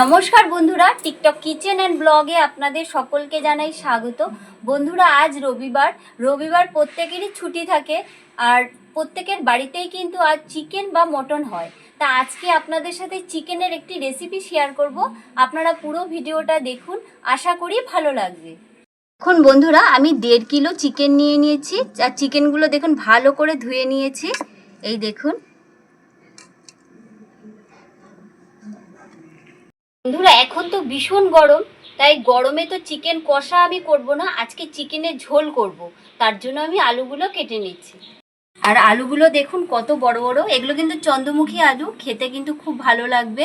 নমস্কার বন্ধুরা, TikTok kitchen and ব্লগে আপনাদের সকলকে জানাই স্বাগত। বন্ধুরা, আজ রবিবার। রবিবার প্রত্যেকেরই ছুটি থাকে, আর প্রত্যেকের বাড়িতেই কিন্তু আজ চিকেন বা মটন হয়। তা আজকে আপনাদের সাথে চিকেনের একটি রেসিপি শেয়ার করব। আপনারা পুরো ভিডিওটা দেখুন, আশা করি ভালো লাগবে। এখন বন্ধুরা, আমি দেড় কিলো চিকেন নিয়ে নিয়েছি, আর চিকেনগুলো দেখুন ভালো করে ধুয়ে নিয়েছি। এই দেখুন। বন্ধুরা, এখন তো ভীষণ গরম, তাই গরমে তো চিকেন কষা আমি করব না, আজকে চিকেনের ঝোল করব। তার জন্য আমি আলুগুলো কেটে নিচ্ছি। আর আলুগুলো দেখুন কত বড় বড়, এগুলো কিন্তু চন্দ্রমুখী আলু, খেতে কিন্তু খুব ভালো লাগবে।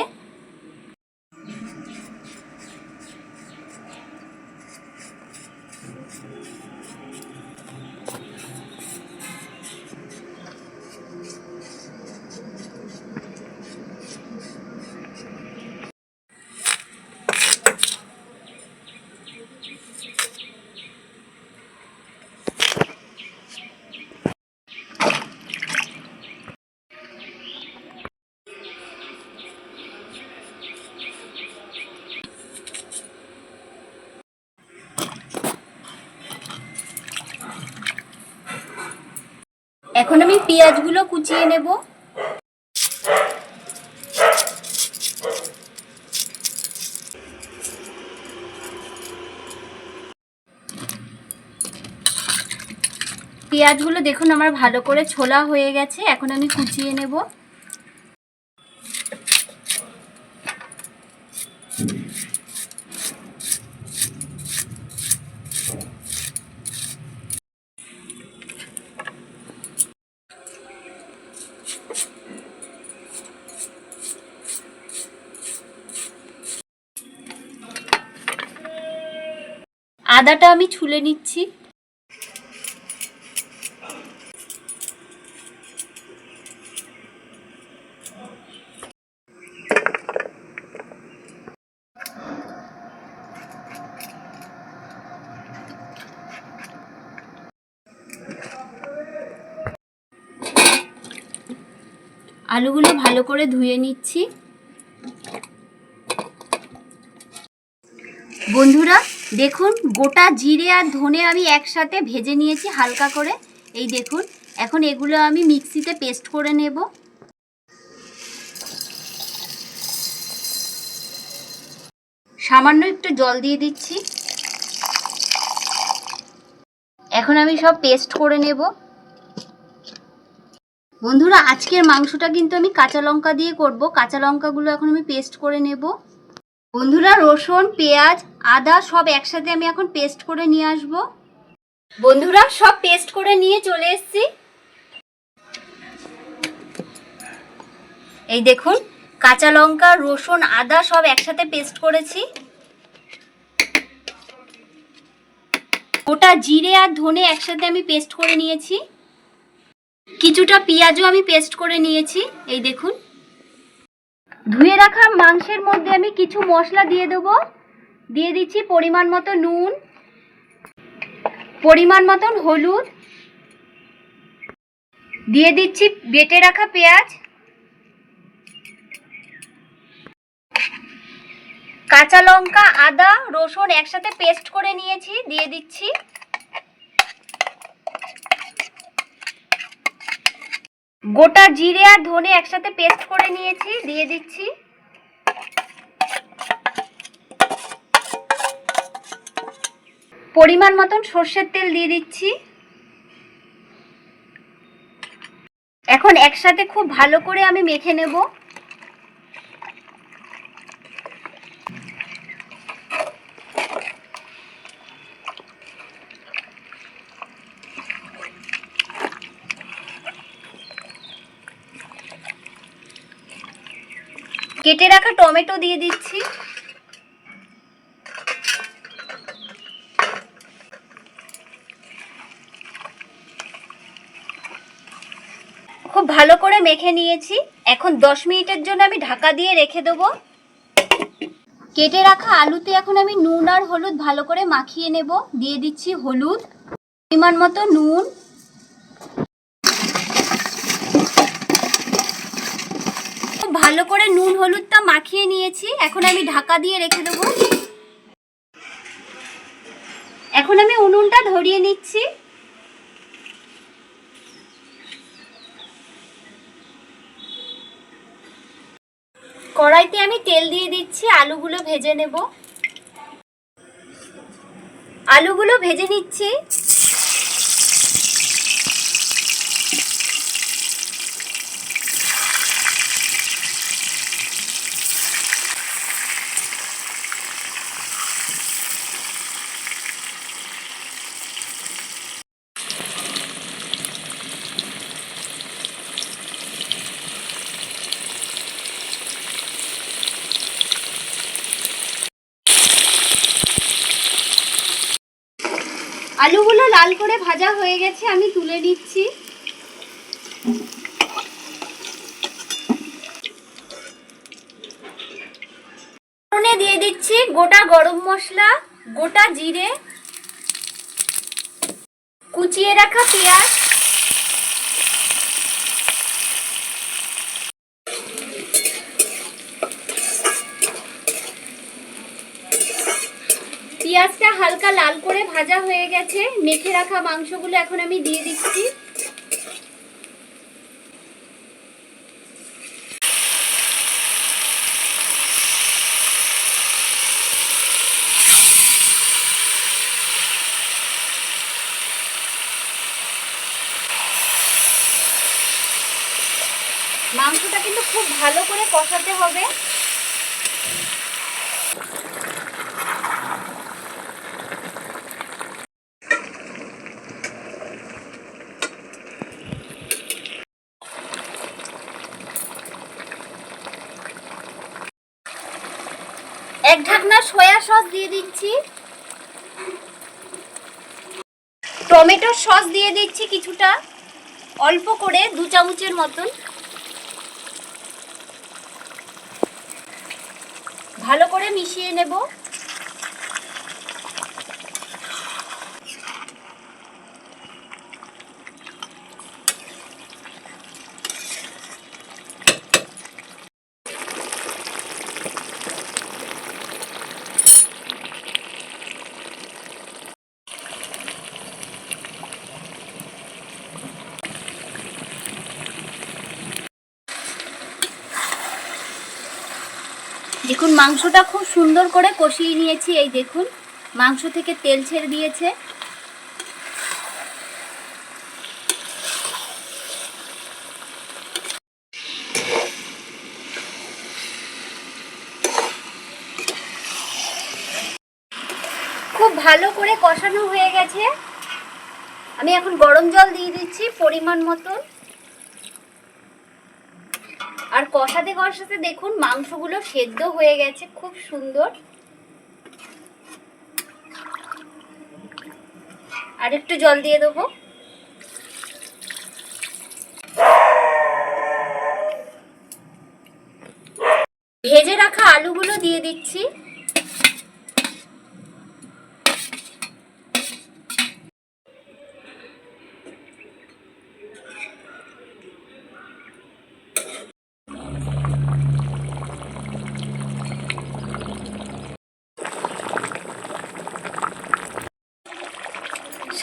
এখন আমি পেঁয়াজগুলো কুচিয়ে নেব। পেঁয়াজগুলো দেখুন আমার ভালো করে ছোলা হয়ে গেছে, এখন আমি কুচিয়ে নেব। আদাটা আমি ছুলে নিচ্ছি। আলুগুলো ভালো করে ধুয়ে নিচ্ছি। বন্ধুরা দেখুন, গোটা জিরে আর ধনে আমি একসাথে ভেজে নিয়েছি হালকা করে। এই দেখুন, এখন এগুলো আমি মিক্সিতে পেস্ট করে নেব। সামান্য একটু জল দিয়ে দিচ্ছি। এখন আমি সব পেস্ট করে নেব। বন্ধুরা, আজকের মাংসটা কিন্তু আমি কাঁচা লঙ্কা দিয়ে করব। কাঁচা লঙ্কাগুলো এখন আমি পেস্ট করে নেব। বন্ধুরা, রসুন, পেঁয়াজ আদা সব একসাথে আমি এখন পেস্ট করে নিয়ে আসব। বন্ধুরা, সব পেস্ট করে নিয়ে চলে এসেছি। এই দেখুন, কাঁচা লঙ্কা, রসুন, আদা সব একসাথে পেস্ট করেছি। ওটা জিরে আর ধনে একসাথে আমি পেস্ট করে নিয়েছি। কিছুটা পেঁয়াজও আমি পেস্ট করে নিয়েছি, এই দেখুন। ধুয়ে রাখা মাংসের মধ্যে আমি কিছু মশলা দিয়ে দেবো। দিয়ে দিচ্ছি পরিমাণ মতো নুন, পরিমাণ মতন হলুদ, দিয়ে দিচ্ছি বেটে রাখা পেঁয়াজ, কাঁচা লঙ্কা, আদা, রসুন একসাথে পেস্ট করে নিয়েছি, দিয়ে দিচ্ছি। গোটা জিরে আর ধনে একসাথে পেস্ট করে নিয়েছি, দিয়ে দিচ্ছি। পরিমাণ মতন সর্ষের তেল দিয়ে দিচ্ছি। এখন একসাথে খুব ভালো করে আমি মেখে নেব। কেটে রাখা টমেটো দিয়ে দিচ্ছি। ভালো করে মেখে নিয়েছি। এখন দশ মিনিটের জন্য আমি ঢাকা দিয়ে রেখে দেবো। কেটে রাখা আলুতে এখন আমি নুন আর হলুদ ভালো করে মাখিয়ে নেব। দিয়ে দিচ্ছি হলুদ, পরিমাণ মতো নুন। ভালো করে নুন হলুদটা মাখিয়ে নিয়েছি। এখন আমি ঢাকা দিয়ে রেখে দেবো। এখন আমি উনুনটা ধরিয়ে নিচ্ছি। কড়াইতে আমি তেল দিয়ে দিচ্ছি আলুগুলো ভেজে নেব। আলুগুলো ভেজে নিচ্ছি। আলুগুলো লাল করে ভাজা হয়ে গেছে, আমি তুলে নিচ্ছি। দিয়ে দিচ্ছি গোটা গরম মশলা, গোটা জিরে, কুচিয়ে রাখা পেঁয়াজ পেঁয়াজটা হালকা লাল করে ভাজা হয়ে গেছে। মেখে রাখা মাংসগুলো এখন আমি দিয়ে দিচ্ছি। মাংসটা কিন্তু খুব ভালো করে কষাতে হবে। এক ঢাকনা সয়া সস দিয়ে দিচ্ছি। টমেটো সস দিয়ে দিচ্ছি কিছুটা, অল্প করে দু চামচের মতন। ভালো করে মিশিয়ে নেব। দেখুন, মাংসটা খুব সুন্দর করে কষিয়ে নিয়েছি, এই দেখুন। মাংস থেকে তেল ছেড়ে দিয়েছে। খুব ভালো করে কষানো হয়ে গেছে। আমি এখন গরম জল দিয়ে দিচ্ছি পরিমাণ মতন। আর কষাতে কষাতে দেখুন মাংসগুলো সেদ্ধ হয়ে গেছে, খুব সুন্দর। আর একটু জল দিয়ে দেবো। ভেজে রাখা আলুগুলো দিয়ে দিচ্ছি।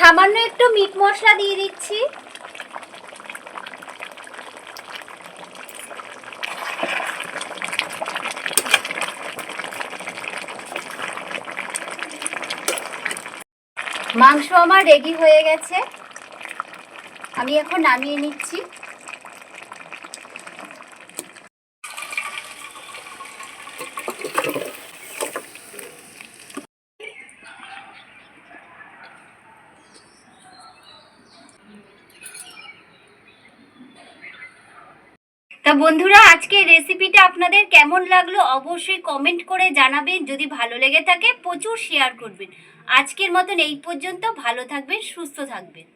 সামান্য একটু মিট মশলা দিয়ে দিচ্ছি। মাংস আমার রেডি হয়ে গেছে। আমি এখন নামিয়ে নিচ্ছি। তা বন্ধুরা আজকে রেসিপিটা আপনাদের কেমন লাগল অবশ্যই কমেন্ট করে জানাবেন। যদি ভালো লেগে থাকে, প্রচুর শেয়ার করবেন। আজকের মতন এই পর্যন্ত। ভালো থাকবেন, সুস্থ থাকবেন।